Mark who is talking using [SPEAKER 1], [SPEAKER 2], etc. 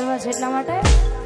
[SPEAKER 1] કરવા છે એટલા માટે?